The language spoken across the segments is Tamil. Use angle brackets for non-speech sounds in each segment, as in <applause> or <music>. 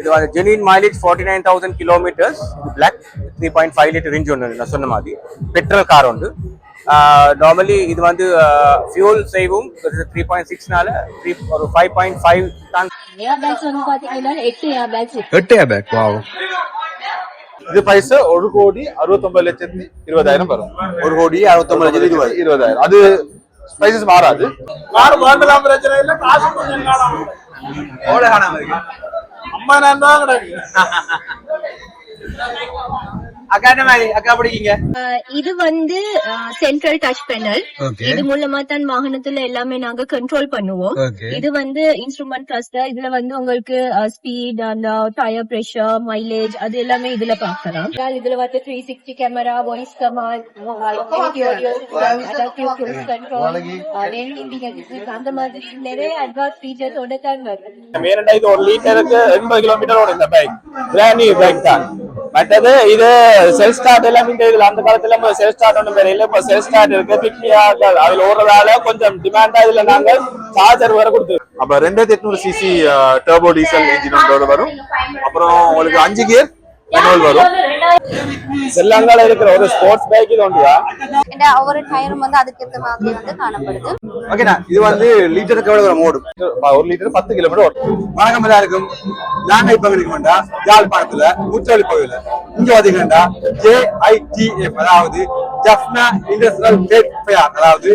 இது வந்து genuine mileage forty nine thousand kilometres black three point five litre range ஒன்று நான் சொன்ன மாதிரி. பெட்ரோல் கார் உண்டு. நார்மலி இது வந்து ஃபியூல் சேவும் த்ரீ பாயிண்ட் சிக்ஸ்னால த்ரீ ஒரு ஃபைவ் பாயிண்ட் ஃபைவ் எட்டு ஏர் பேக் வாவ் இது பைசா ஒரு கோடி அறுபத்தொன்பது லட்சத்தி இருபதாயிரம் வரும். ஒரு கோடி அறுபத்தொன்பது லட்சத்தி இருபது இருபதாயிரம். அது ஸ்பைசஸ் மாறாது. கார் பிரச்சனை இல்ல காசு கொஞ்சம் காணாம அம்மா நான் தான் கிடக்கு அக்கா என்ன மாதிரி? அக்கா பிடிக்கீங்க இது வந்து சென்ட்ரல் டச் பேனல். இது மூலமா தான் வாகனத்துல எல்லாமே நாங்க கண்ட்ரோல் பண்ணுவோம். இது வந்து இன்ஸ்ட்ருமெண்ட் கிளஸ்டர் இதுல வந்து உங்களுக்கு ஸ்பீட் அந்த டயர் பிரஷர் மைலேஜ் அது எல்லாமே இதுல பார்க்கலாம் இதுல வந்து three sixty camera voice command அந்த மாதிரி நிறைய அட்வான்ஸ் ஃபீச்சர்ஸோட தான் வருது மேரண்டா இது ஒரு லிட்டருக்கு எண்பது கிலோமீட்டர் ஓடும் இந்த பைக் பிராண்ட் நியூ பைக் தான். மற்றது இது செல் ஸ்டார்ட் எல்லாம் இந்த இதுல அந்த காலத்துல செல் ஸ்டார்ட் ஒன்றும் பேர் இல்ல. இப்போ செல் ஸ்டார்ட் இருக்கு பிக்னியாக அதுல ஓடுறதால கொஞ்சம் டிமாண்டா இதுல நாங்க சார்ஜர் வர கொடுத்து அப்ப ரெண்டாயிரத்தி எட்நூறு சிசி டர்போ டீசல் இன்ஜினோட வரும். அப்புறம் உங்களுக்கு அஞ்சு கியர் மேனுவல் வரும். செல்லங்கால இருக்கிற ஒரு ஸ்போர்ட்ஸ் பைக் இது ஒன்றுயா? இந்த ஒவ்வொரு டயரும் வந்து அதுக்கேற்ற மாதிரி வந்து காணப்படுது. ஓகேண்ணா இது வந்து லிட்டருக்கு எவ்வளவு தூரம் ஓடும்? ஒரு லிட்டர் பத்து கிலோமீட்டர் ஓடும். வணக்கம் எல்லாம் இருக்கும் நாங்க இப்ப இருக்கா யாழ்ப்பாணத்துல முற்றவழி பகுதியில. இங்க பாத்தீங்கன்னா ஜேஐடிஎஃப் அதாவது ஜப்னா இண்டஸ்ட்ரியல் ட்ரேட் ஃபேர் அதாவது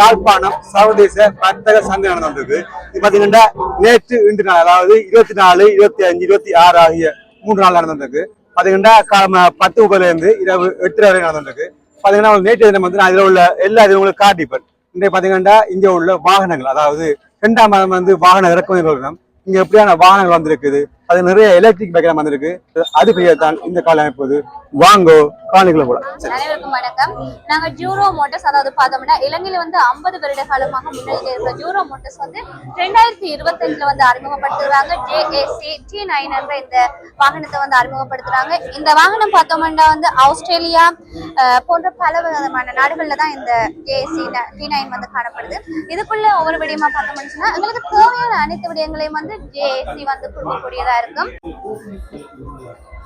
யாழ்ப்பாணம் சர்வதேச வர்த்தக சந்தை நடந்திருக்கு இது பாத்தீங்கன்னா நேற்று இன்று நாள் அதாவது இருபத்தி நாலு இருபத்தி அஞ்சு இருபத்தி ஆறு ஆகிய மூன்று நாள் நடந்திருக்கு பாத்தீங்கன்னா காலம பத்து முப்பதுல இருந்து இரவு எட்டு வரை நடந்துருக்கு பாத்தீங்கன்னா நேற்று தினம் வந்து நான் உள்ள எல்லா இதுவும் உங்களுக்கு காட்டிப்பேன். இன்றைக்கு பாத்தீங்கன்னா இங்க உள்ள வாகனங்கள் அதாவது இரண்டாம் மாதம் வந்து வாகன இறக்குமதி நிறுவனம் இங்க எப்படியான வாகனங்கள் வந்திருக்குது அது நிறைய எலக்ட்ரிக் பைக் வந்திருக்கு. அது தான் இந்த கால அமைப்பது. வாங்கோ காணிகளை போல அனைவருக்கும் வணக்கம். நாங்க ஜூரோ மோட்டர்ஸ் அதாவது பார்த்தோம்னா இலங்கையில வந்து ஐம்பது வருட காலமாக முன்னணியில் இருக்கிற ஜூரோ மோட்டர்ஸ் வந்து ரெண்டாயிரத்தி இருபத்தஞ்சுல வந்து அறிமுகப்படுத்துறாங்க. ஜேஏசி டி நைன் என்ற இந்த வாகனத்தை வந்து அறிமுகப்படுத்துறாங்க. இந்த வாகனம் பார்த்தோம்னா வந்து ஆஸ்திரேலியா போன்ற பல விதமான நாடுகள்ல தான் இந்த ஜேஏசி டி நைன் வந்து காணப்படுது. இதுக்குள்ள ஒவ்வொரு விடயமா பார்த்தோம்னு சொன்னா எங்களுக்கு தேவையான அனைத்து விடயங்களையும் வந்து ஜேஏசி வந்து கொடுக்கக்கூடியதா இருக்கும் ஆஹ்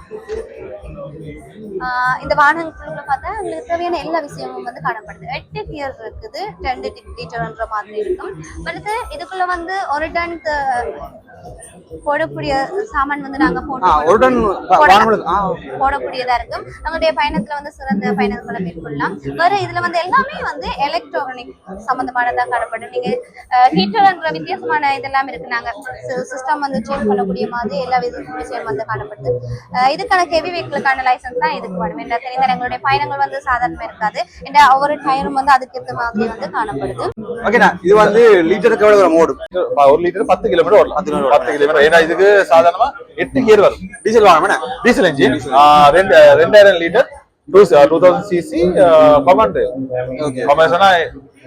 இந்த வாகனங்களுக்குள்ள பார்த்தா உங்களுக்கு தேவையான எல்லா விஷயமும் வந்து காணப்படுது. எட்டு கியர் இருக்குது ரெண்டு லிட்டர்ன்ற மாதிரி இருக்கும். அடுத்து இதுக்குள்ள வந்து ஒரு டன் போடக்கூடிய சாமான் வந்து நாங்க போடக்கூடியதா இருக்கும். நம்மளுடைய பயணத்துல வந்து சிறந்த பயணங்களை மேற்கொள்ளலாம். வேற இதுல வந்து எல்லாமே வந்து எலக்ட்ரானிக் சம்பந்தமானதா காணப்படும். நீங்க ஹீட்டர்ன்ற வித்தியாசமான இதெல்லாம் இருக்கு நாங்க சிஸ்டம் வந்து சேஞ்ச் பண்ணக்கூடிய மாதிரி எல்லா விஷயம் வந்து காணப்படுது. இதுக்கான ஹெவி வெஹிக்கிளுக்கான லைசன்ஸ் தான் இதுக்கு வேணும் என்ன தெரிந்த எங்களுடைய பயணங்கள் வந்து சாதாரணமா இருக்காது. இந்த ஒவ்வொரு டயரும் வந்து அதுக்கேற்ற மாதிரி வந்து காணப்படுது. ஓகேண்ணா இது வந்து லிட்டருக்கு எவ்வளவு ஓடும் ஒரு லிட்டர் பத்து கிலோமீட்டர் ஓடலாம். பத்து கிலோமீட்டர் ஏன்னா இதுக்கு சாதாரணமா எட்டு கியர் வரும். டீசல் வாங்கணும் டீசல் இன்ஜின் ரெண்டு ரெண்டாயிரம் litre two two thousand CC Pawan பவன்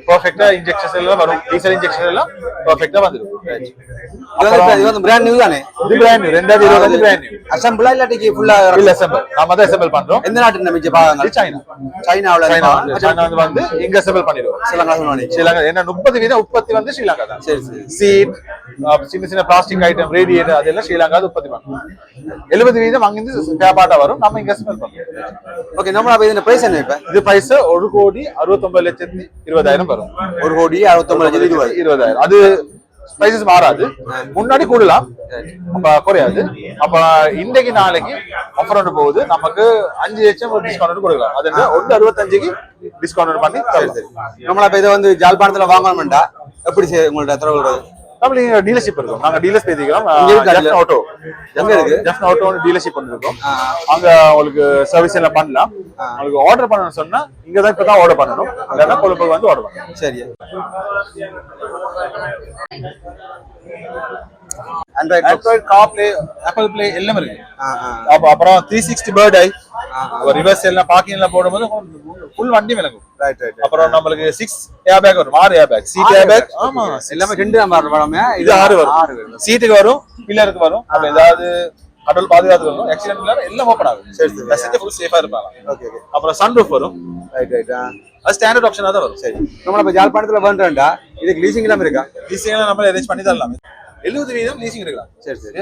சொன்னா பர்ஃபெக்டா இன்ஜெக்ஷன்ஸ் எல்லாம் வரும். டீசல் இன்ஜெக்ஷன் எல்லாம் பர்ஃபெக்டா வந்துடும் அதாவது இது வந்து பிராண்ட் நியூ தானே? இது பிராண்ட் நியூ ரெண்டாயிரத்தி இருபது பிராண்ட் நியூ அசம்பிளா இல்லாட்டிக்கு ஃபுல்லா இல்ல அசெம்பிள் நாம தான் அசெம்பிள் பண்றோம். எந்த நாட்டு பாகங்கள்? இது சைனா. சைனாவுல சைனா வந்து சைனா வந்து வந்து இங்க அசெம்பிள் பண்ணிடுவோம். ஸ்ரீலங்கா ஸ்ரீலங்கா முப்பது வீதம் உற்பத்தி வந்து ஸ்ரீலங்கா தான். சரி சரி. சீட் சின்ன சின்ன பிளாஸ்டிக் ஐட்டம் ரேடியேட்டர் அதெல்லாம் ஸ்ரீலங்கா உற்பத்தி பண்ணுவோம். எழுபது வீதம் அங்கிருந்து கேபாட்டா வரும். நம்ம இங்க அசெம்பிள் பண்ணுவோம் ஓகே நம்ம இதுல பிரைஸ் என்ன இப்ப? இது பைசா ஒரு கோடி அறுபத்தொன்பது லட்சத்தி இருபதாயிரம் வரும். ஒரு கோடி அறுபத்தொன்பது லட்சத்தி இருபது. இருபதாயிரம். அது ஸ்பைசஸ் மாறாது. முன்னாடி கூடலாம். அப்ப குறையாது. அப்ப இன்றைக்கு நாளைக்கு ஆஃபர் ஒன்று போகுது. நமக்கு அஞ்சு லட்சம் டிஸ்கவுண்ட் கொடுக்கலாம். அது ஒன்று அறுபத்தஞ்சுக்கு டிஸ்கவுண்ட் பண்ணி தருது நம்மள இப்ப இதை வந்து ஜால்பானத்துல வாங்கணும்டா. எப்படி செய்ய உங்கள்ட்ட தரவு நம்மளுக்கு டீலர்ஷிப் இருக்கும். நாங்க டீலர்ஸ் பேசிக்கிறோம் இங்க இருக்கா dealer? ஆட்டோ எங்க இருக்கு? ஜெஃப்ட் ஆட்டோ டீலர்ஷிப் பண்ணிருக்கோம் அங்க உங்களுக்கு சர்வீஸ் எல்லாம் பண்ணலாம். உங்களுக்கு ஆர்டர் பண்ணணும்னு சொன்னா இங்க தான் இப்பதான் ஆர்டர் பண்ணணும். இல்லைன்னா கொழும்புக்கு வந்து ஆர்டர் பண்ணணும் சரி. Android android car play apple play எல்லாம் இருக்கு. அப்புறம் three sixty bird eye reverse எல்லாம் பார்க்கிங் எல்லாம் போடும்போது ஃபுல் வண்டி விளக்கும் ரைட் ரைட் அப்புறம் நம்மளுக்கு சிக்ஸ் ஏர் பேக் வரும். ஆறு air bag seat air bag ஆமா எல்லாமே ரெண்டு நம்பர் படமே. இது ஆறு வரும். வரும். சீட்டுக்கு வரும் பில்லருக்கு வரும். அப்ப ஏதாவது கடல் பாதுகாத்து வரும். ஆக்சிடென்ட் எல்லாம் ஓப்பன் ஆகும். சரி சரி. மெசேஜ் ஃபுல் சேஃபா இருப்பாங்க. ஓகே ஓகே அப்புறம் சன் ரூஃப் வரும் ரைட் ரைட் அது ஸ்டாண்டர்ட் ஆப்ஷனா தான் வரும். சரி. நம்மள இப்ப ஜாழ்ப்பாணத்துல வேண்டாம்டா இதுக்கு லீசிங் இல்லாம இருக்கா? டிசைன் நம்ம அரேஞ்ச் பண்ணி தரலாம். எழுபது வீதம் லீசிங் எடுக்கலாம் சரி சரி.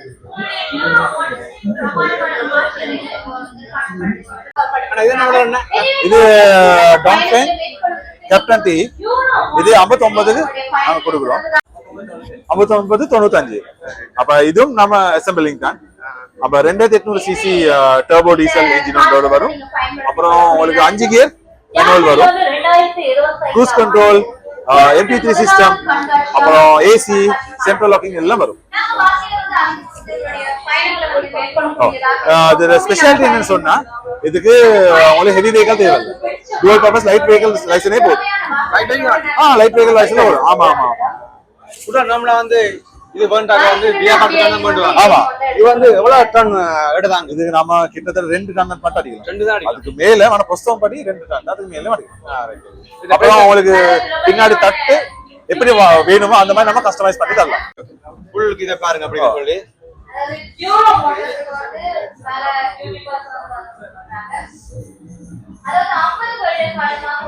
இது டாம்ஃபேன் கேப்டன் டி இது 59 நாங்க கொடுக்குறோம். 59 தொண்ணூத்தஞ்சு. அப்ப இதுவும் நம்ம அசம்பிளிங் தான். அப்ப ரெண்டாயிரத்தி எட்நூறு சிசி டர்போ டீசல் இன்ஜினோட வரும். அப்புறம் உங்களுக்கு அஞ்சு கியர் மேனுவல் வரும். Cruise control MP three system அப்புறம் ஏசி சென்ட்ரல் லாக்கிங் எல்லாம் வரும். அது ஸ்பெஷாலிட்டி என்னன்னு சொன்னா இதுக்கு உங்களுக்கு ஹெவி வெஹிக்கல் தேவை டுவல் பர்பஸ் லைட் வெஹிக்கல் லைசனே போதும் ஆ லைட் வெஹிக்கல் லைசன் வரும். ஆமா ஆமா ஆமா. கூட நம்மள வந்து இது வேண்டாங்க வந்து ஆமா. இது வந்து எவ்வளவு டன் எடுதாங்க இது நம்ம கிட்டத்தட்ட ரெண்டு டன் மட்டும் அடிக்கலாம் ரெண்டு தான் அதுக்கு மேல ஆனா புஸ்தகம் படி ரெண்டு டன் அதுக்கு மேல அடிக்கலாம் அப்புறம் உங்களுக்கு பின்னாடி தட்டு எப்படி வா- வேணுமோ அந்த மாதிரி நம்ம கஸ்டமைஸ் பண்ணி தரலாம். ஃபுல்லுக்கு இதை பாருங்க அப்படி சொல்லி.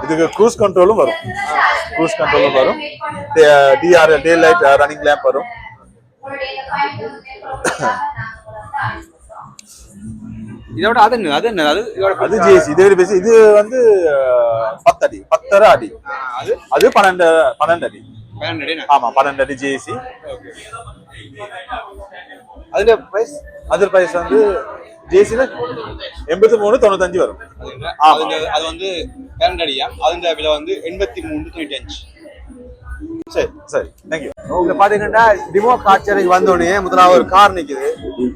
இதுக்கு க்ரூஸ் கண்ட்ரோலும் வரும். க்ரூஸ் கண்ட்ரோலும் வரும். DR day light running lamp வரும். இதோட அது அது என்ன? அது இதோட அது ஜிஎஸ் இதே பேசி இது வந்து பத்து அடி பத்தரை அடி. அது? அது பன்னெண்டு பன்னெண்டு அடி. பன்னெண்டு ஆமா பன்னெண்டு அடி ஜிஎஸ்சி அதுல பிரைஸ் அதர் பிரைஸ் வந்து ஜிஎஸ்சில எண்பத்தி மூணு தொண்ணூத்தஞ்சு வரும் அது அது வந்து பன்னெண்டு அடியா அதுல விலை வந்து எண்பத்தி மூணு தொண்ணூற்றி அஞ்சு சரி சரி தேங்க்யூ இங்க பாத்தீங்கன்னா டிமோ காட்சியறைக்கு வந்தோடனே முதலாவது ஒரு கார் நிக்குது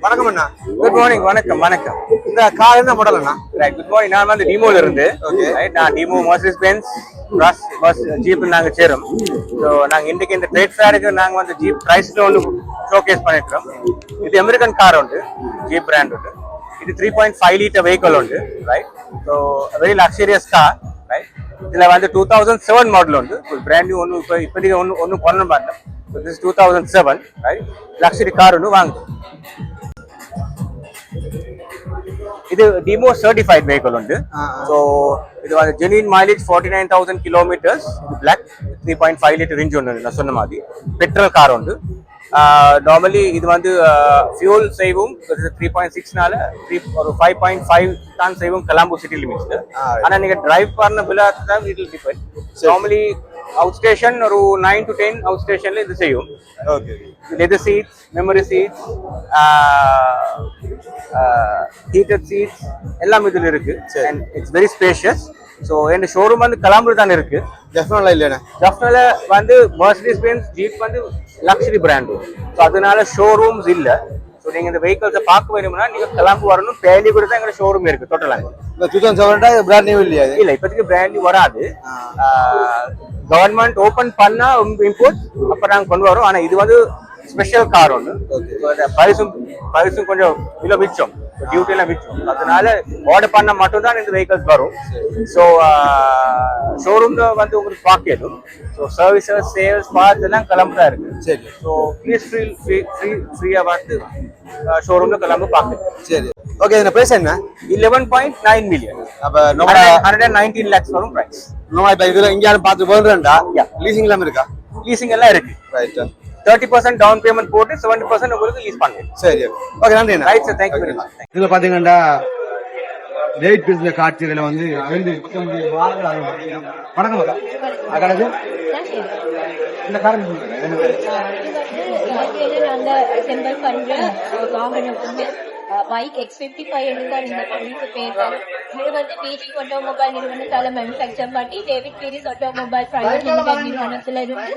வணக்கம் அண்ணா குட் மார்னிங் வணக்கம் வணக்கம் இந்த கார் என்ன மாடல் அண்ணா ரைட் குட் மார்னிங் நான் வந்து டிமோல இருந்து Okay. ரைட் நான் DIMO Mercedes Benz bus bus jeep நாங்க சேரும் ஸோ நாங்க இன்னைக்கு இந்த ட்ரேட் ஃபேருக்கு நாங்க வந்து ஜீப் பிரைஸ்ல ஒன்று ஷோகேஸ் பண்ணிருக்கோம் இது அமெரிக்கன் கார் உண்டு. ஜீப் பிராண்ட் உண்டு. இது three point five litre vehicle உண்டு right so very luxurious car right இதுல வந்து டூ தௌசண்ட் செவன் மாடல் உண்டு. பிராண்ட் நியூ ஒன்று இப்போ இப்போதைக்கு ஒன்று ஒன்றும் பண்ண மாட்டோம் this two thousand seven right luxury car ஒன்று வாங்குது. இது டிமோ சர்டிஃபைட் வெஹிக்கிள் உண்டு. ஸோ இது வந்து genuine mileage forty nine thousand kilometres black three point five litre range ஒன்று நான் சொன்ன மாதிரி. பெட்ரோல் கார் உண்டு. நார்மலி இது வந்து ஃபியூல் செய்வும் த்ரீ பாயிண்ட் சிக்ஸ்னால த்ரீ ஒரு ஃபைவ் பாயிண்ட் ஃபைவ் தான் செய்வோம் கலாம்பூர் சிட்டி லிமிட்ஸ் ஆனால் நீங்கள் டிரைவ் பண்ண பில்லா தான் it depend normally out station ஒரு நைன் டு டென் அவுட் ஸ்டேஷனில் இது செய்யும். leather seats, memory seats, heated seats எல்லாம் இதுல இருக்கு. it's very spacious. ஸோ என் ஷோரூம் வந்து கலாம்பூர் தான் இருக்கு. டெஃபினட்டா இல்லைண்ணா. ஜஃப்னால வந்து மர்சிடிஸ் பென்ஸ் ஜீப் வந்து லக்ஸரி பிராண்ட் ஸோ அதனால ஷோரூம்ஸ் இல்ல. ஸோ நீங்க இந்த வெஹிக்கல்ஸை பார்க்க வேணும்னா நீங்க கிளம்பு வரணும். பேலி கூட தான் எங்க ஷோரூம் இருக்கு தொட்டலாங்க இந்த two thousand seven brand new இல்லையா இல்ல இப்போதைக்கு பிராண்ட் நியூ வராது. கவர்மெண்ட் ஓபன் பண்ணா இம்போர்ட் அப்ப நாங்க கொண்டு வரோம். ஆனா இது வந்து ஸ்பெஷல் கார் ஒன்று பரிசும் பரிசும் கொஞ்சம் விலை மிச்சம். டியூட்டி எல்லாம் மிச்சம் அதனால ஆர்டர் பண்ண மட்டும் தான் இந்த வெஹிக்கல்ஸ் வரும். ஸோ ஷோரூம்ல வந்து உங்களுக்கு பார்க்கணும் ஸோ சர்வீசஸ் சேல்ஸ் பார்ட்ஸ் எல்லாம் கிளம்புதா இருக்கு. சரி. So please free free free ஃப்ரீயா வந்து ஷோரூம்ல கிளம்பு பார்க்கணும் சரி. ஓகே இந்த பிரைஸ் என்ன? லெவன் பாயிண்ட் நைன் மில்லியன் அப்ப நம்ம ஹண்ட்ரட் அண்ட் நைன்டீன் லேக்ஸ் வரும் ப்ரைஸ் நம்ம இப்ப இதுல இங்க பார்த்து Yeah. லீசிங் இல்லாம இருக்கா? லீசிங் எல்லாம் இருக்கு. Right thirty percent down payment போட்டு செவன்டி பர்சன்ட் உங்களுக்கு லீஸ் பண்ணுங்க சரி ஓகே நன்றி right sir thank you very much இதுல பாத்தீங்கன்னா லேட் பிசின காட்சிகளை வந்து ரெண்டு வணக்கம் அக்கடது இந்த காரணம் பைக் எக்ஸ் பிப்டி ஃபைவ் எடுத்தார் இந்த பொருளுக்கு பேர் இது வந்து பிஜி ஆட்டோமொபைல் நிறுவனத்தால மேனுஃபேக்சர் பண்ணி David Pieris automobile private limited நிறுவனத்துல இருந்து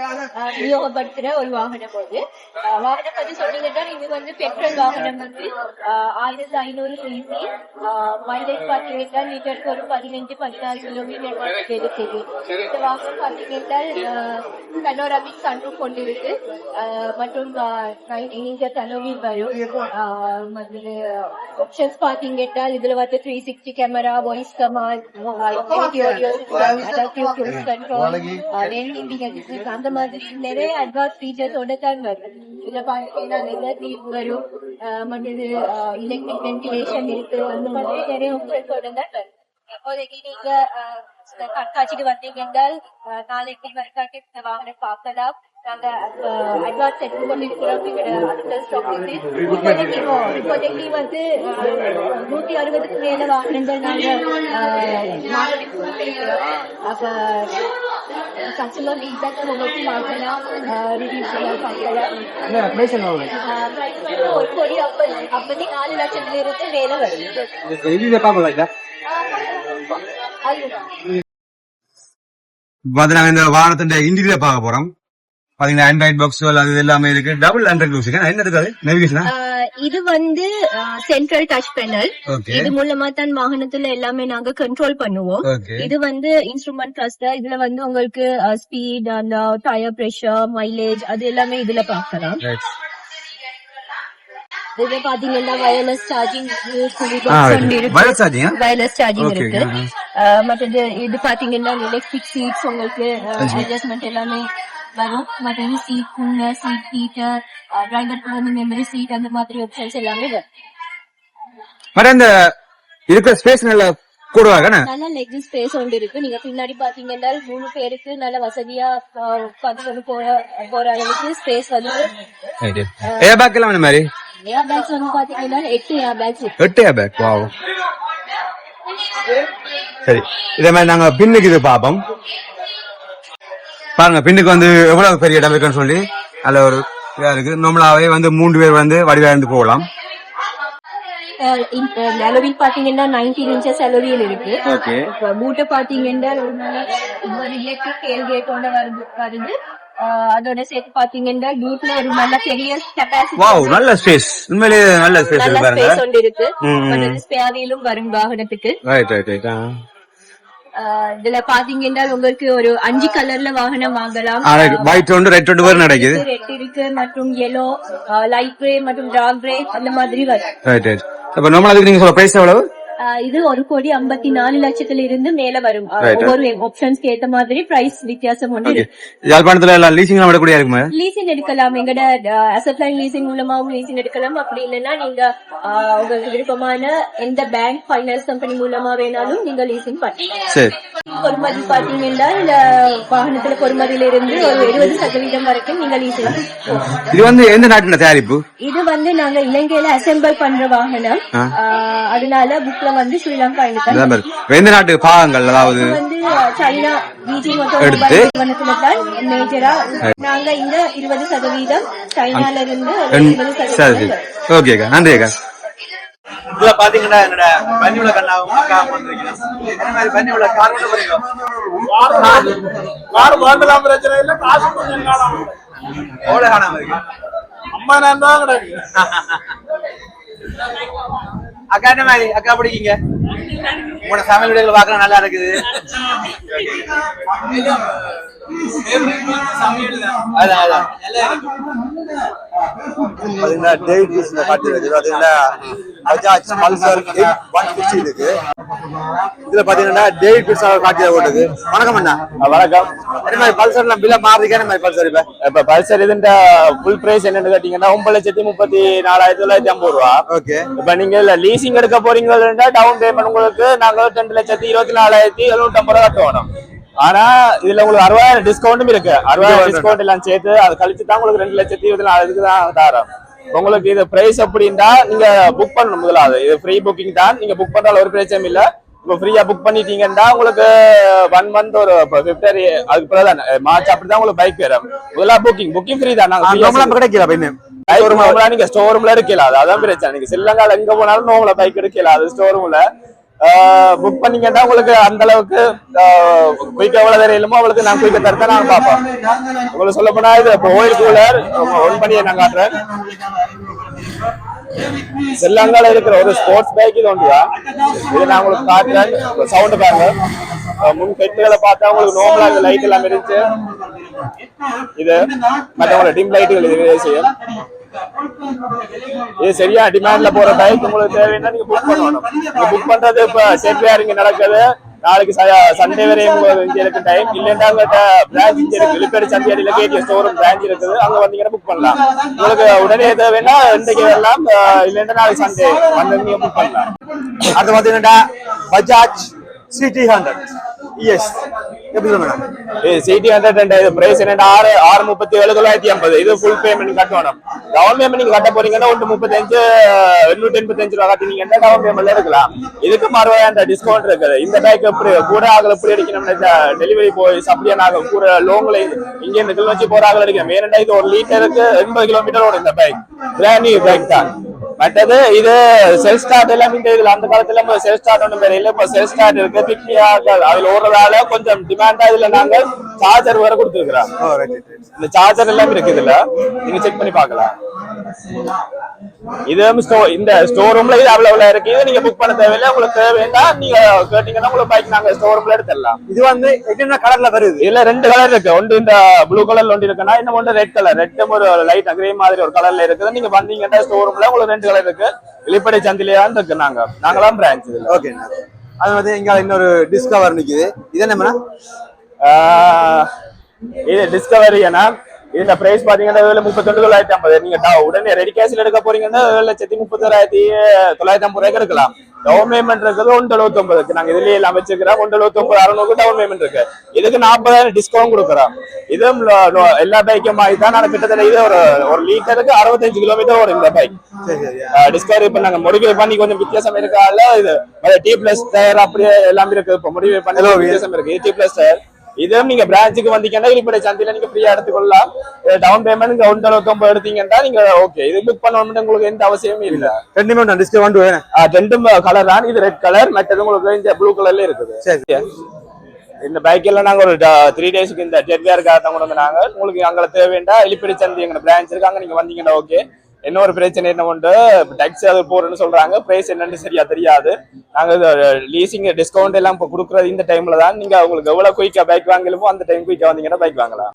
விநியோகப்படுத்துற ஒரு வாகனம் போது வாகனம் பத்தி சொன்னீங்கன்னா இது வந்து பெட்ரோல் வாகனம் வந்து ஆயிரத்தி ஐநூறு சிசி மைலேஜ் பார்த்தீங்கன்னா லிட்டருக்கு ஒரு பதினஞ்சு பதினாறு கிலோமீட்டர் இருக்குது இந்த வாகனம் பார்த்தீங்கன்னா பனோராமிக் சன்ரூப் கொண்டிருக்கு மற்றும் நீங்க தலைவி வரும். ஆப்ஷன்ஸ் பாத்தீங்கன்னா இதுல வந்து three sixty camera voice command அந்த மாதிரி நிறைய அட்வான்ஸ் ஃபீச்சர்ஸோட தான் வரும். இதுல பாத்தீங்கன்னா நிறைய தீர்வு வரும். மற்றது எலக்ட்ரிக் வென்டிலேஷன் இருக்கு. அந்த மாதிரி நிறைய ஆப்ஷன்ஸோட தான் வரும். இப்போதைக்கு நீங்க கண்காட்சிக்கு வந்தீங்க என்றால் நாளைக்கு வரைக்காட்டி இந்த வாகனம் பார்க்கலாம். நாங்க அட்வான்ஸ் எடுத்து கொண்டிருக்கிறோம் எங்களோட அடுத்த stock இது. இப்போதைக்கு இப்போதைக்கு வந்து நூத்தி அறுபதுக்கு மேல வாகனங்கள் நாங்க. அப்ப கஸ்டமர் ஃபீட்பேக் உங்களுக்கு பார்க்கலாம் ரிவ்யூஸ் எல்லாம் பார்க்கலாம். ஆஹ் price வந்து ஒரு கோடி ஐம்பது ஐம்பத்தி நாலு லட்சத்துல இருந்து மேல வருது பாத்தீங்கன்னா இந்த இன்டீரியர் பார்க்க போறோம். பாத்தீங்கன்னா ஆண்ட்ராய்ட் பாக்ஸ் அது இது எல்லாமே இருக்கு. டபுள் ஆண்ட்ராய்ட் பாக்ஸ் என்ன இருக்காது நேவிகேஷனா ஆஹ் இது வந்து சென்ட்ரல் டச் பேனல் இது மூலமா தான் வாகனத்துல எல்லாமே நாங்க கண்ட்ரோல் பண்ணுவோம். இது வந்து இன்ஸ்ட்ருமெண்ட் கிளஸ்டர் இதுல வந்து உங்களுக்கு ஸ்பீட் அந்த டயர் பிரஷர் மைலேஜ் அது எல்லாமே இதுல பார்க்கலாம். இது பாத்தீங்கன்னா வயர்லெஸ் சார்ஜிங் வயர்லெஸ் சார்ஜிங் இருக்கு. மற்றது இது பாத்தீங்கன்னா எலக்ட்ரிக் சீட்ஸ் உங்களுக்கு அட்ஜஸ்ட்மெண்ட் எல்லாமே வரும். மற்றது சீட் கூலர் சீட் ஹீட்டர் டிரைவருக்கு வந்து மெமரி சீட் அந்த மாதிரி ஆப்ஷன்ஸ் எல்லாமே வரும். மற்ற இந்த இருக்கிற ஸ்பேஸ் நல்ல கூடுவாங்க நல்ல லெக் ஸ்பேஸ் ஒன்று இருக்கு. நீங்க பின்னாடி பாத்தீங்கன்னா மூணு பேருக்கு நல்ல வசதியா கொண்டு போற போற அளவுக்கு ஸ்பேஸ் வந்து ஏர் பேக் எல்லாம் மாதிரி? ஏர் பேக்ஸ் வந்து பாத்தீங்கன்னா எட்டு ஏர் பேக்ஸ் எட்டு ஏர் பேக் வாவ் சரி. இதே மாதிரி நாங்க பின்னுக்கு இது பார்ப்போம். பாருங்க பின்னுக்கு வந்து எவ்வளவு பெரிய இடம் இருக்குன்னு சொல்லி அதுல ஒரு இதா இருக்கு. நார்மலாவே வந்து மூன்று பேர் வந்து வடிவா இருந்து போகலாம் அலோவில் பாத்தீங்கன்னா நைன்டீன் இன்ச்சஸ் அலோவில் இருக்கு. பூட்டை பாத்தீங்கன்னா ஒரு எலக்ட்ரிக் வருது அதோட சேர்த்து பாத்தீங்கன்னா ஒரு நல்ல பெரிய கெப்பாசிட்டி வாவ் நல்ல ஸ்பேஸ் உண்மையிலேயே நல்ல ஸ்பேஸ் இருக்கு பாருங்க. ஸ்பேஸ் ஒன்று இருக்கு. ம், ம். ஸ்பேர் வீலும் வரும் வாகனத்துக்கு. ரைட் ரைட் ரைட் இதுல பாத்தீங்கன்னா உங்களுக்கு ஒரு அஞ்சு கலர்ல வாகனம் வாங்கலாம் ஒயிட் ஒன்று ரெட் ஒன்று வரும் கிடைக்குது ரெட் இருக்கு மற்றும் yellow லைட் கிரே மற்றும் டார்க் கிரே அந்த மாதிரி வரும் ரைட் ரைட் அப்ப நார்மலா அதுக்கு நீங்க சொல்ல பிரைஸ் எவ்வளவு இது ஒரு கோடி ஐம்பத்தி நாலு லட்சத்துல இருந்து மேல வரும். ஒவ்வொரு ஆப்ஷன்ஸ்க்கு ஏத்த மாதிரி பிரைஸ் வித்தியாசம் யாழ்ப்பாணத்துல எல்லாம் லீசிங் விடக்கூடிய இருக்குமா லீசிங் எடுக்கலாம் எங்கட அசட் லைன் லீசிங் மூலமாவும் லீசிங் எடுக்கலாம் அப்படி இல்லைன்னா நீங்க உங்களுக்கு விருப்பமான எந்த பேங்க் ஃபைனான்ஸ் கம்பெனி மூலமா வேணாலும் நீங்க லீசிங் பண்ணலாம் பொறுமதி பாத்தீங்கன்னா இந்த வாகனத்துல பொறுமதியில இருந்து ஒரு எழுபது சதவீதம் வரைக்கும் நீங்க லீசிங் இது வந்து எந்த நாட்டின தயாரிப்பு இது வந்து நாங்க இலங்கையில அசெம்பிள் பண்ற வாகனம் அதனால புக்ல வந்து ஸ்ரீலங்கா. எந்த நாட்டு பாகங்கள் அதாவது சைனா மேஜரா நாங்க இங்க இருபது சதவீதம் சைனால இருந்து சரி ஓகேக்கா நன்றிக்கா இதுல பாத்தீங்கன்னா என்னோட பன்னியுள்ள கண்ணாவும் அக்கா வந்திருக்கீங்க அதே மாதிரி பன்னியுள்ள கார் கொண்டு போறீங்க? கார் வாங்கலாம் பிரச்சனை இல்ல. காசு கொஞ்சம் காணாம. எவ்வளவு காணாம இருக்கு அம்மா நான் தான் கிடக்கு. <laughs> அக்கா என்ன மாதிரி? அக்கா பிடிக்கீங்க உங்களோட சமையல் வீடுகள் பார்க்க நல்லா இருக்குது. பாத்தீங்கன்னா டேவிட் பீஸ்ல காட்டியிருக்கு பாத்தீங்கன்னா பஜாஜ் பல்சர் ஒன் பிப்டி இருக்கு இதுல பாத்தீங்கன்னா டேவிட் பீஸ் காட்டி ஓட்டுது வணக்கம் அண்ணா வணக்கம் அதே மாதிரி பல்சர்ல பில்ல என்ன மாதிரி பல்சர் இப்ப இப்ப பல்சர் இதுன்ற ஃபுல் பிரைஸ் என்னன்னு கேட்டீங்கன்னா ஒன்பது லட்சத்தி முப்பத்தி நாலாயிரத்தி தொள்ளாயிரத்தி ஐம்பது ரூபா ஓகே இப்ப நீங்க லீசிங் எடுக்க போறீங்கன்னா டவுன் பேமெண்ட் உங்களுக்கு நாங்க ரெண்டு லட்சத்தி இருபத்தி நாலாயிரத்தி எழுநூத்தி ஐம்பது ரூபா கட்டணும் ஆனா இதுல உங்களுக்கு அறுபதாயிரம் டிஸ்கவுண்ட்டும் இருக்கு. அறுபதாயிரம் டிஸ்கவுண்ட் எல்லாம் சேர்த்து அதை கழிச்சு தான் உங்களுக்கு ரெண்டு லட்சத்தி இருபத்தி நாலாயிரத்துக்கு தான் தரோம். உங்களுக்கு இது பிரைஸ் அப்படின்னா நீங்க புக் பண்ணணும் முதலாவது. இது ஃப்ரீ புக்கிங் தான். நீங்க புக் பண்றால ஒரு பிரச்சனையும் இல்ல. இப்போ ஃப்ரீயா புக் பண்ணிட்டீங்கன்னா உங்களுக்கு ஒன் மந்த் ஒரு பிப்ரவரி அதுக்கு பிறகு தான் மார்ச் அப்படிதான் உங்களுக்கு பைக் வரும் முதல்ல புக்கிங் புக்கிங் ஃப்ரீ தான். நாங்க கிடைக்கல பைக் நீங்க ஸ்டோர் ரூம்ல இருக்கல அது அதான் பிரச்சனை. நீங்க ஸ்ரீலங்கால எங்க போனாலும் நோமல பைக் எடுக்கல அது ஸ்டோர் ரூம்ல புக் பண்ணீங்கன்னா உங்களுக்கு அந்த அளவுக்கு குயிக்க எவ்வளவு தெரியலுமோ அவளுக்கு நான் குயிக்க தரத்தை நான் பார்ப்போம். உங்களுக்கு சொல்ல போனா இது இப்போ ஓயில் கூலர் ஒன் பண்ணியை நான் காட்டுறேன். ஸ்ரீலங்கால இருக்கிற ஒரு ஸ்போர்ட்ஸ் பைக் இது ஒன்றியா? இது நான் உங்களுக்கு காட்டுறேன். சவுண்ட் பாருங்க. முன் பெட்டுகளை பார்த்தா உங்களுக்கு நோமலா இந்த லைட் எல்லாம் இருந்துச்சு. இது மற்றவங்களோட டிம் லைட்டுகள் இது செய்யும். இது சரியா டிமாண்ட்ல போற டைம் உங்களுக்கு தேவைன்னா நீங்க புக் பண்ணணும். புக் பண்றது இப்ப சேஃப்டியா இங்க நடக்குது. நாளைக்கு சண்டே வரையும் உங்களுக்கு இங்க இருக்கு டைம் இல்லைன்னா உங்கள்கிட்ட பிரான்ச் இங்க இருக்கு. வெளிப்பேடு சந்தியாடியில கேடிஎஸ் ஸ்டோரும் பிரான்ச் இருக்குது. அங்க வந்தீங்கன்னா புக் பண்ணலாம். உங்களுக்கு உடனே தேவைன்னா இன்றைக்கு வரலாம் இல்லைன்னா நாளைக்கு சண்டே வந்து நீங்க புக் பண்ணலாம். அடுத்து பாத்தீங்கன்னா பஜாஜ் சிடி ஹண்ட்ரட் எஸ் எப்படி மேடம்? சிடி ஹண்ட்ரட் இது பிரைஸ் என்ன ஆறு ஆறு முப்பத்தி ஏழு தொள்ளாயிரத்தி ஐம்பது. இது ஃபுல் பேமெண்ட் கட்டணும். டவுன் பேமெண்ட் நீங்க கட்ட போறீங்கன்னா ஒன்று முப்பத்தஞ்சு எண்ணூத்தி எண்பத்தஞ்சு ரூபா கட்டினீங்கன்னா டவுன் பேமெண்ட்ல இருக்கலாம் இதுக்கு மறுபடியும் டிஸ்கவுண்ட் இருக்குது. இந்த பேக் எப்படி கூட ஆகல எப்படி அடிக்கணும்னா டெலிவரி போய் அப்படியே நாங்க கூட லோங்ல இங்க இருந்து கிளம்பி போற ஆகல அடிக்கணும். ஏன்னா இது ஒரு லீட்டருக்கு எண்பது கிலோமீட்டர் ஓடும் இந்த பைக் பிராண்ட் நியூ பைக் தான். மற்றது இது செல் ஸ்டார்ட் எல்லாம் இந்த இதுல அந்த காலத்துல நம்ம செல் ஸ்டார்ட் ஒன்றும் பேர் இல்ல. இப்ப செல் ஸ்டார்ட் இருக்கு பிக்னியா அதுல ஓடுறதால கொஞ்சம் டிமாண்டா இதுல நாங்க சார்ஜர் வேற கொடுத்துருக்கிறோம் ஓ ரைட் இந்த சார்ஜர் எல்லாம் இருக்கு இதுல நீங்க செக் பண்ணி பார்க்கலாம். இது இந்த ஸ்டோர் ரூம்ல இது அவ்வளவு இருக்கு. இது நீங்க புக் பண்ண தேவையில்லை. உங்களுக்கு தேவைன்னா நீங்க கேட்டீங்கன்னா உங்களுக்கு பைக் நாங்க ஸ்டோர் ரூம்ல எடுத்துடலாம். இது வந்து என்னென்ன கலர்ல வருது? இதுல ரெண்டு கலர் இருக்கு. ஒன்று இந்த ப்ளூ கலர்ல ஒன்று இருக்குன்னா இன்னும் ஒன்று ரெட் கலர் ரெட்டும் ஒரு லைட் கிரே மாதிரி ஒரு கலர்ல இருக்குது. நீங்க வந்தீங்கன்னா ஸ்டோர் ரூம்ல உங்களுக்கு ரெண்டு கலர் இருக்கு. வெளிப்படை சந்திலையான் இருக்கு நாங்க. நாங்களாம் பிரான்ச் இதுல. ஓகே அது வந்து இங்க இன்னொரு டிஸ்கவர் நிக்குது. இது என்ன மேடம் ஆஹ் இது டிஸ்கவரி ஏன்னா இதுல பிரைஸ் பாத்தீங்கன்னா ஏழு முப்பத்தொண்டு தொள்ளாயிரத்தி ஐம்பது. நீங்க உடனே ரெடி கேஷ்ல எடுக்க போறீங்கன்னா ஏழு லட்சத்தி முப்பத்தோராயிரத்தி தொள்ளாயிரத்தி ஐம்பது ரூபாய்க்கு எடுக்கலாம். டவுன் பேமெண்ட் இருக்குது ஒன்று எழுபத்தி ஒன்பதுக்கு நாங்க இதுலயே எல்லாம் வச்சுக்கிறோம் ஒன்று எழுபத்தி ஒன்பது அறுநூறு டவுன் பேமெண்ட் இருக்கு. இதுக்கு நாற்பதாயிரம் டிஸ்கவுண்ட் கொடுக்குறோம். இதுவும் எல்லா பைக்கும் மாதிரி தான். நான் கிட்டத்தட்ட இது ஒரு ஒரு லிட்டருக்கு அறுபத்தஞ்சு கிலோமீட்டர் ஓடும் இந்த பைக் டிஸ்கவரி இப்ப நாங்க முடிவு பண்ணி கொஞ்சம் வித்தியாசம் இருக்கால இது டி பிளஸ் டயர் அப்படியே எல்லாம் இருக்கு இப்ப முடிவு பண்ணி வித்தியாசம் இருக்கு. டி பிளஸ் டயர் இதுவும் நீங்க பிரான்ச்சுக்கு வந்தீங்கன்னா இப்படி சந்தையில நீங்க ஃப்ரீயா எடுத்துக்கொள்ளலாம் டவுன் பேமெண்ட் ஒன்று அறுபத்தொன்பது எடுத்தீங்கன்னா நீங்க ஓகே இது புக் பண்ணணும்னு உங்களுக்கு எந்த அவசியமும் இல்ல ரெண்டு மேடம் டிஸ்கவுண்ட் வேணும் ரெண்டும் கலர் தான் இது ரெட் கலர் மற்றது உங்களுக்கு இந்த ப்ளூ கலர்ல இருக்குது சரி இந்த பைக்கெல்லாம் நாங்க ஒரு த்ரீ டேஸ்க்கு இந்த டெட்வேருக்காக தான் கொண்டு வந்தாங்க உங்களுக்கு அங்கே தேவைண்டா எலிப்படி சந்தி எங்க பிரான்ச் இருக்கு அங்க நீங்க வந்தீங்கன்னா ஓகே என்ன ஒரு பிரச்சனை என்ன உண்டு? டாக்ஸி அது போறேன்னு சொல்றாங்க. பிரைஸ் என்னன்னு சரியா தெரியாது. நாங்க லீசிங் டிஸ்கவுண்ட் எல்லாம் இப்போ கொடுக்குறது இந்த டைம்ல தான். நீங்க உங்களுக்கு எவ்வளவு குயிக்கா பைக் வாங்கலுமோ அந்த டைம் குயிக்கா வந்தீங்கன்னா பைக் வாங்கலாம்.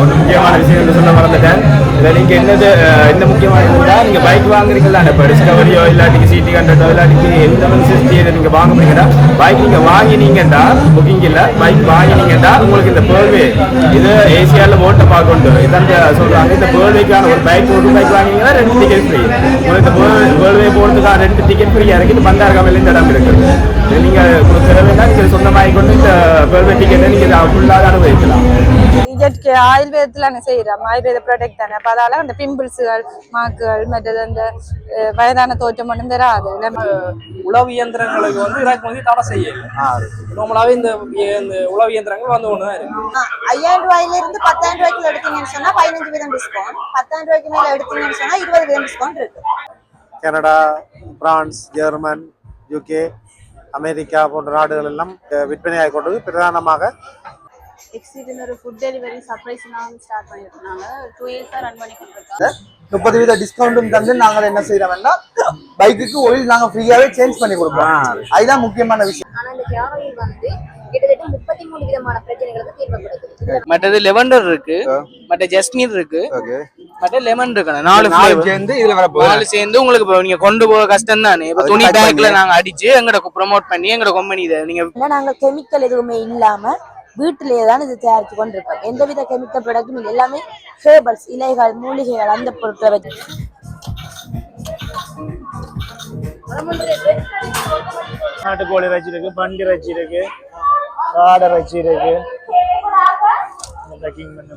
ஒரு முக்கியமான விஷயம் என்று சொல்ல மறந்துட்டேன். இதுல நீங்க என்னது அஹ், என்ன முக்கியமானதுன்னா நீங்க பைக் வாங்குறீங்களா இப்போ டிஸ்கவரியோ இல்லாட்டிக்கு சிடி ஹண்ட்ரடோ இல்லாட்டிக்கு எந்த ஒரு சிஸ்டி நீங்க வாங்க முடியுங்கன்னா பைக் நீங்க வாங்கினீங்கன்னா புக்கிங் இல்ல பைக் வாங்கினீங்கன்னா உங்களுக்கு இந்த பேர்வே இது ஏசியால ஓட்ட பார்க்கணும் இதான் சொல்றாங்க. இந்த பேர்வேக்கான ஒரு பைக் ஒரு பைக் வாங்கினீங்கன்னா ரெண்டு டிக்கெட் ஃப்ரீ உங்களுக்கு இந்த போகிறதுக்காக ரெண்டு டிக்கெட் ஃப்ரீயா இருக்கு இது பந்தாரகாமையில இந்த இடம் இருக்குது. நீங்கள் நீங்க உங்களுக்கு தேவைன்னா நீங்க சொந்தமாகி கொண்டு இந்த பேர்வே டிக்கெட்டை நீங்கள் ஃபுல்லாக அனுபவிக்கலாம். இயற்கை ஆயுர்வேதத்துல செய்யறோம் ஆயுர்வேத ப்ராடக்ட் தானே அப்ப அதால அந்த பிம்பிள்ஸுகள் மாக்குகள் மற்றது அந்த வயதான தோற்றம் ஒன்றும் தராது உழவு இயந்திரங்களுக்கு வந்து இறக்குமதி தடை செய்யல. நார்மலாவே இந்த இந்த உழவு இயந்திரங்கள் வந்து ஒண்ணுதான் இருக்கு. ஐயாயிரம் ரூபாயில இருந்து பத்தாயிரம் ரூபாய்க்கு எடுத்தீங்கன்னு சொன்னா பதினஞ்சு வீதம் டிஸ்கவுண்ட் பத்தாயிரம் ரூபாய்க்கு மேல எடுத்தீங்கன்னு சொன்னா இருபது வீதம் டிஸ்கவுண்ட் இருக்கு. Canada France German UK America போன்ற நாடுகள் எல்லாம் விற்பனையாகி கொண்டது பிரதானமாக எக்ஸிடன் ஒரு ஃபுட் டெலிவரி சர்ப்ரைஸ் ஸ்டார்ட் பண்ணிருக்காங்க. டூ இயர்ஸா ரன் பண்ணி முப்பது வீத டிஸ்கவுண்ட்டும் தந்து நாங்கள் என்ன செய்யறோம்னா பைக்குக்கு ஒயில் நாங்க ஃப்ரீயாவே சேஞ்ச் பண்ணி கொடுப்போம். அதுதான் முக்கியமான விஷயம். ஆனா இந்த கேர் ஆயில் வந்து கிட்டத்தட்ட முப்பத்தி மூணு விதமான பிரச்சனைகளுக்கு தீர்வு கொடுக்குது. மற்றது லெவண்டர் இருக்கு மற்ற ஜஸ்மின் இருக்கு ஓகே மற்ற லெமன் இருக்கு நாலு. சேர்ந்து இதுல வர நாலு சேர்ந்து உங்களுக்கு இப்போ நீங்க கொண்டு போக கஷ்டம் தானே இப்போ துணி பேக்ல. நாங்க அடிச்சு எங்கட ப்ரோமோட் பண்ணி எங்கட கம்பெனி இதை நீங்க நாங்க கெமிக்கல் எதுவுமே இல்லாம வீட்டிலேயே தான் இது தயாரித்து கொண்டிருக்கோம் எந்தவித கெமிக்கல் ப்ராடக்ட்டும் இல்லை. எல்லாமே ஹேர்பல்ஸ் இலைகள் மூலிகைகள் அந்த பொருட்களை வச்சு. நாட்டுக்கோழி இறைச்சி இருக்கு பண்டி இறைச்சி இருக்கு காடை இறைச்சி இருக்கு. பேக்கிங் பண்ண